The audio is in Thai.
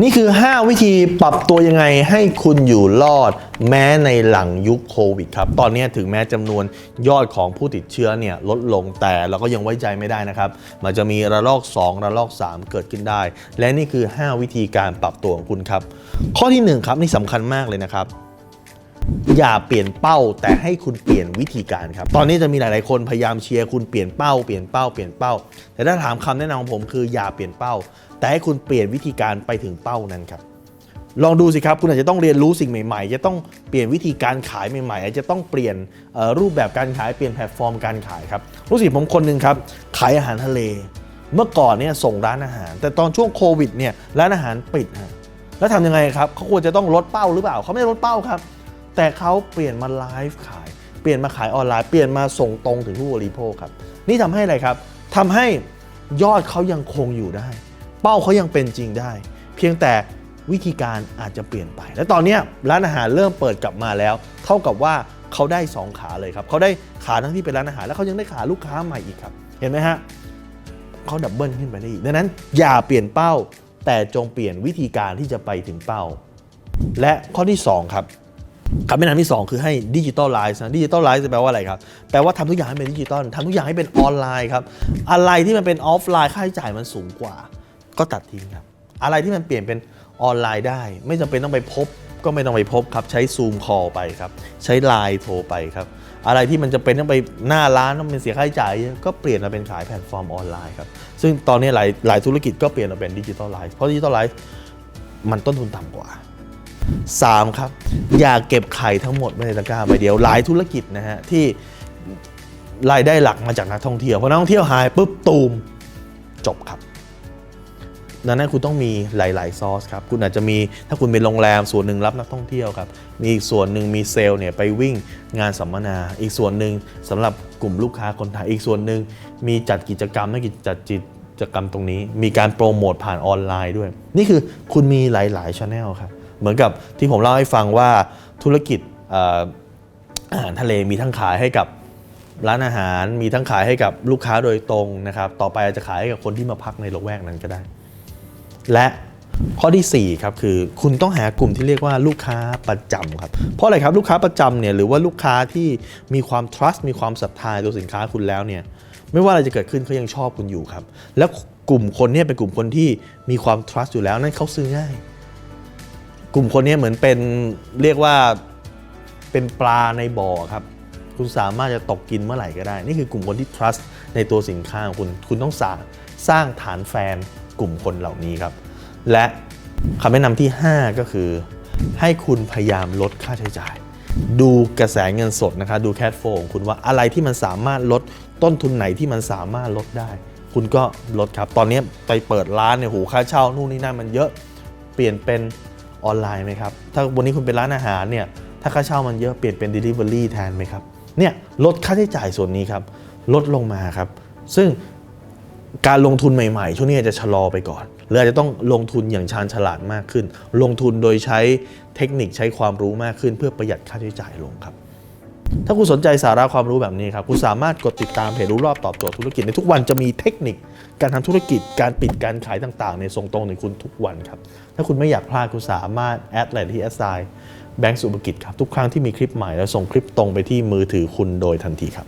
นี่คือ 5 วิธีปรับตัวยังไงให้คุณอยู่รอด แม้ในหลังยุคโควิดครับ ตอนนี้ถึงแม้จำนวนยอดของผู้ติดเชื้อเนี่ยลดลงแต่เราก็ยังไว้ใจไม่ได้นะครับ มันจะมีระลอก 2 ระลอก 3 เกิดขึ้นได้ และนี่คือ 5 วิธีการปรับตัวของคุณครับ ข้อที่ 1 ครับนี่สำคัญมากเลยนะครับอย่าเปลี่ยนเป้าแต่ให้คุณเปลี่ยนวิธีการครับ ตอนนี้จะมีหลายๆคนพยายามเชียร์คุณเปลี่ยนเป้าเปลี่ยนเป้าเปลี่ยนเป้า แต่ถ้าถามคำแนะนำของผมคืออย่าเปลี่ยนเป้า แต่ให้คุณเปลี่ยนวิธีการไปถึงเป้านั้นครับลองดูสิครับ คุณอาจจะต้องเรียนรู้สิ่งใหม่ ๆ จะต้องเปลี่ยนวิธีการขายใหม่ๆอาจจะต้องเปลี่ยนรูปแบบการขายเปลี่ยนแพลตฟอร์มการขายครับรู้สึกผมคนหนึ่งครับขายอาหารทะเล เมื่อก่อนเนี่ยส่งร้านอาหาร แต่ตอนช่วงโควิดเนี่ยร้านอาหารปิดฮะแล้วทำยังไงครับเขาควรจะต้องลดเป้าหรือเปล่าเขาไม่ลดเป้าครับ แต่เขาเปลี่ยนมาไลฟ์ขาย เปลี่ยนมาขายออนไลน์เปลี่ยนมาส่งตรงถึงผู้บริโภคครับนี่ทำให้อะไรครับทำให้ยอดเขายังคงอยู่ได้ เป้าเขายังเป็นจริงได้ เพียงแต่วิธีการอาจจะเปลี่ยนไป และตอนนี้ร้านอาหารเริ่มเปิดกลับมาแล้ว เท่ากับว่าเขาได้ 2 ขาเลยครับเขาได้ขาทั้งที่เป็นร้านอาหารแล้วเขายังได้ขาลูกค้าใหม่อีกครับ เห็นไหมฮะเขาดับเบิลขึ้นไปได้อีกดังนั้น อย่าเปลี่ยนเป้า แต่จงเปลี่ยนวิธีการที่จะไปถึงเป้า และข้อที่ 2 ครับคำแนะนำที่ 2 คือให้ดิจิตอลไลซ์นะดิจิตอลไลซ์แปลว่าอะไรครับ แปลว่าทำทุกอย่างให้เป็นดิจิตอลทำทุกอย่างให้เป็นออนไลน์ครับ อะไรที่มันเป็นออฟไลน์ค่าใช้จ่ายมันสูงกว่า ก็ตัดทิ้งครับ อะไรที่มันเปลี่ยนเป็นออนไลน์ได้ ไม่จำเป็นต้องไปพบ ก็ไม่ต้องไปพบครับ ใช้ซูมคอลไปครับ ใช้ไลน์โทรไปครับ อะไรที่มันจะเป็นต้องไปหน้าร้านต้องเป็นเสียค่าใช้จ่ายก็เปลี่ยนมาเป็นขายแพลตฟอร์มออนไลน์ครับ ซึ่งตอนนี้หลายหลายธุรกิจก็เปลี่ยนมาเป็นดิจิทัลไลฟ์เพราะดิจิทัลไลฟ์มันต้นทุนต่ำกว่า 3 ครับ อย่าเก็บไข่ทั้งหมดไว้ในตะกร้าใบเดียวหลายธุรกิจนะฮะที่รายได้หลักมาจากนักท่องเที่ยวพอนักท่องเที่ยวหายปุ๊บตูมจบครับ ดังนั้นคุณต้องมีหลาย ๆ ซอสครับ คุณอาจจะมีถ้าคุณเป็นโรงแรมส่วนหนึ่งรับนักท่องเที่ยวครับ มีอีกส่วนหนึ่งมีเซลล์เนี่ยไปวิ่งงานสัมมนา อีกส่วนหนึ่งสำหรับกลุ่มลูกค้าคนไทย อีกส่วนหนึ่งมีจัดกิจกรรมนักกิจจัดกิจกรรมตรงนี้ มีการโปรโมทผ่านออนไลน์ด้วย นี่คือคุณมีหลายๆช anel ครับ เหมือนกับที่ผมเล่าให้ฟังว่าธุรกิจเอ่ออาหารทะเลมีทั้งขายให้กับร้านอาหาร มีทั้งขายให้กับลูกค้าโดยตรงนะครับ ต่อไปอาจจะขายให้กับคนที่มาพักในละแวกนั้นก็ได้ และข้อทีสี่ 4 ครับคือคุณต้องหากลุ่มที่เรียกว่าลูกค้าประจำครับ เพราะอะไรครับลูกค้าประจำเนี่ยหรือว่าลูกค้าที่มีความ trust มีความศรัทธาตัวสินค้าคุณแล้วเนี่ยไม่ว่าอะไรจะเกิดขึ้นเขายังชอบคุณอยู่ครับ แล้วกลุ่มคนเนี่ยเป็นกลุ่มคนที่มีความ trust อยู่แล้วนั่นเขาซื้อง่าย กลุ่มคนเนี้เหมือนเป็นเรียกว่าเป็นปลาในบ่อครับคุณสามารถจะตกกินเมื่อไหร่ก็ได้ นี่คือกลุ่มคนที่ trust ในตัวสินค้าของคุณ คุณต้องสร้างสร้างฐานแฟน กลุ่มคนเหล่านี้ครับ และคำแนะนำที่ 5 ก็คือ ให้คุณพยายามลดค่าใช้จ่าย ดูกระแสเงินสดนะคะดูแคดโฟของคุณว่าอะไรที่มันสามารถลดต้นทุนไหนที่มันสามารถลดได้ คุณก็ลดครับ ตอนนี้ไปเปิดร้านเนี่ยโหค่าเช่านู่นนี่นั่นมันเยอะเปลี่ยนเป็นออนไลน์ไหมครับถ้าวันนี้คุณเป็นร้านอาหารเนี่ยถ้าค่าเช่ามันเยอะเปลี่ยนเป็น Delivery แทนไหมครับเนี่ยลดค่าใช้จ่ายส่วนนี้ครับลดลงมาครับ ซึ่ง การลงทุนใหม่ๆ ช่วงนี้อาจจะชะลอไปก่อนหรืออาจจะต้องลงทุนอย่างชาญฉลาดมากขึ้น ลงทุนโดยใช้เทคนิคใช้ความรู้มากขึ้น เพื่อประหยัดค่าใช้จ่ายลงครับ ถ้าคุณสนใจสาระความรู้แบบนี้ครับคุณสามารถกดติดตามเพจรู้รอบตอบโจทย์ธุรกิจในทุกวันจะมีเทคนิค การทำธุรกิจการปิดการขายต่างๆ ในส่งตรงถึงคุณทุกวันครับถ้าคุณไม่อยากพลาดคุณสามารถแอดไลน์ที่แอดไซน์แบงก์สุภกิจครับทุกครั้งที่มีคลิปใหม่แล้วส่งคลิปตรงไปที่มือถือคุณโดยทันทีครับ